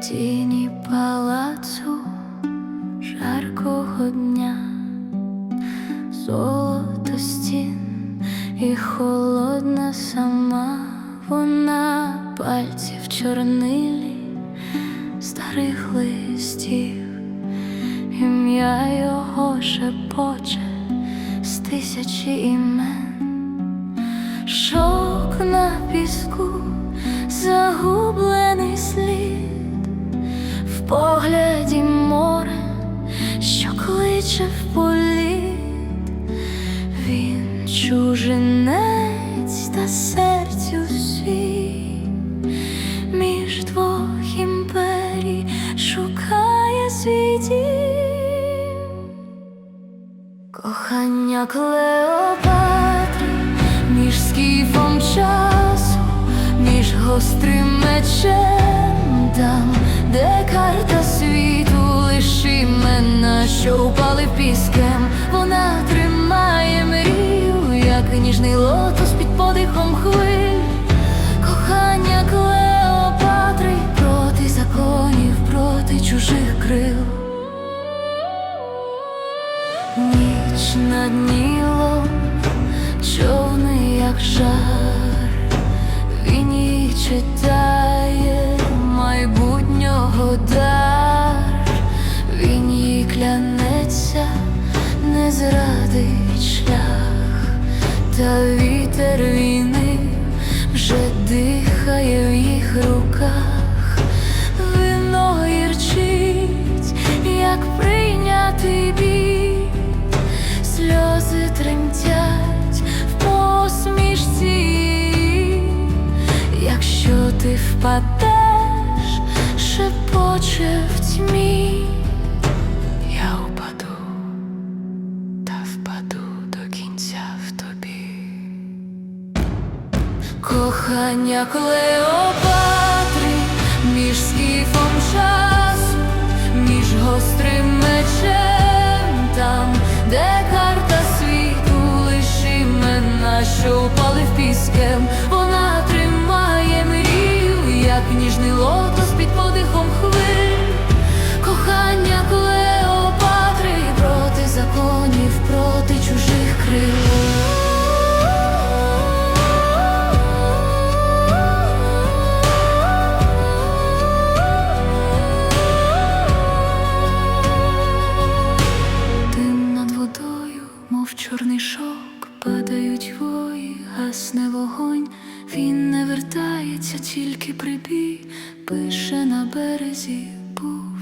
Тіні палацу жаркого дня, золото стін і холодна сама вона пальців чорнилі старих листів, ім'я його шепоче з тисячі імен, шок на піску, загублений слід. В погляді море, що кличе в політ, він чужинець та серцю Кохання Клеопатри між скіфом часу, між гострим мечем, там, де карта світу, лиш імена, що упали піскем, вона тримає мрію, як ніжний лотос Ніч над Нілом, човни, як жар, він їх читає майбутнього дар, він їй клянеться, не зрадить шлях, та вітер війни вже дихає в їх руках, вино впадеш, шепоче в тьмі, я упаду та впаду до кінця в тобі. Кохання Клеопатри між скіфом часу, між гострим мечем, там, де карта світу, лиш імена, що упали в піскем, мов чорний шок, падають вої, гасне вогонь. Він не вертається, тільки прибій, пише на березі, був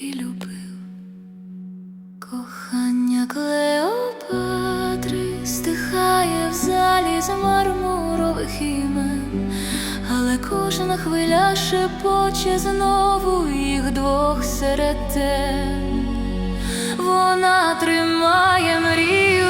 і любив. Кохання Клеопатри стихає в залі з мармурових імен, але кожна хвиля шепоче знову їх двох серед тем. Вона тримає мрію,